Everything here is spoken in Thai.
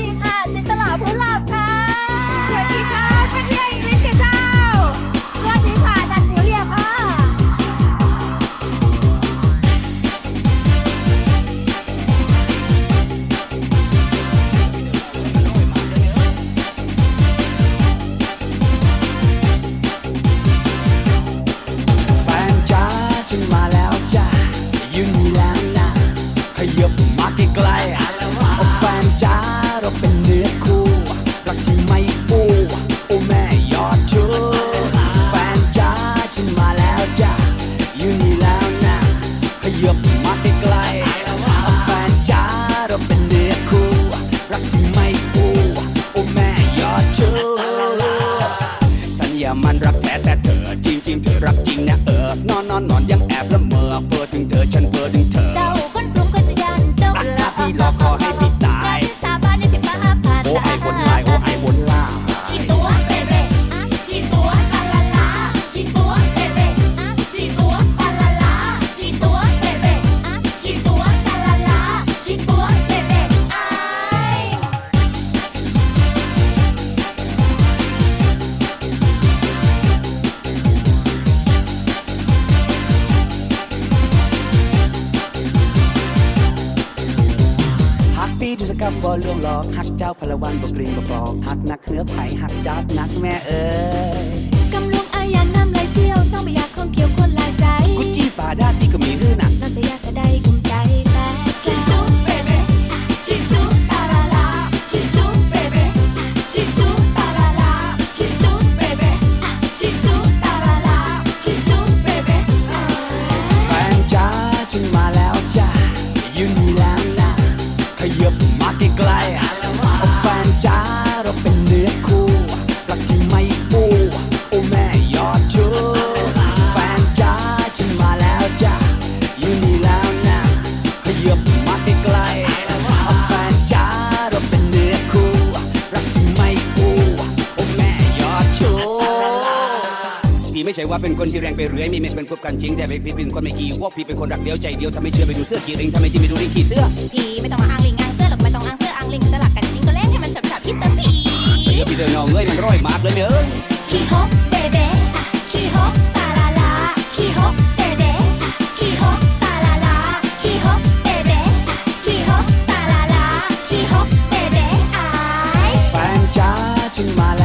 ดีค่ะ จิตลาภูหลาบค่ะ สวัสดีค่ะเรียอิงลิชกับเจ้า สวัดีค่ะดันหูเรียบค่ะ แฟนจ้าฉันมาแล้ว รักจริงนะเออนอนนอนนอนยังแอบละเมอเพ้อถึงเธอฉันเพ้อถึงเธอ บ่ลวงหลอกหักเจ้าพลวันบ่กลิงบ่บอกหักนักเหือไผ่หักจับนักแม่เอ๋ ไม่ใช่ว่าเป็นคนที่แรงไปเรื่อยไม่เป็นคนความจริงแต่เป็นพี่เป็นคนไม่กี่วอกพี่เป็นคนรักเดียวใจเดียวทำไมเชื่อไปดูเสื้อกี่ริงทำไมที่ไม่ดูริงกี่เสื้อพี่ไม่ต้องมาอ้างลิงอ้างเสื้อหรอกไม่ต้องอ้างเสื้ออ้างลิงตลักกันจริงก็แล้งให้มันฉับฉับพี่เตอร์พี่เชื่อพี่เดินเงาเงยมันร้อยมาร์กเลยเอ้ยขี้ฮกเบเบ้อะขี้ฮกปาลาลาขี้ฮกเบเบ้อะขี้ฮกปาลาลาขี้ฮกเบเบ้อะขี้ฮกปาลาลาขี้ฮกเบเบ้ไอแฟนจ้าฉันมา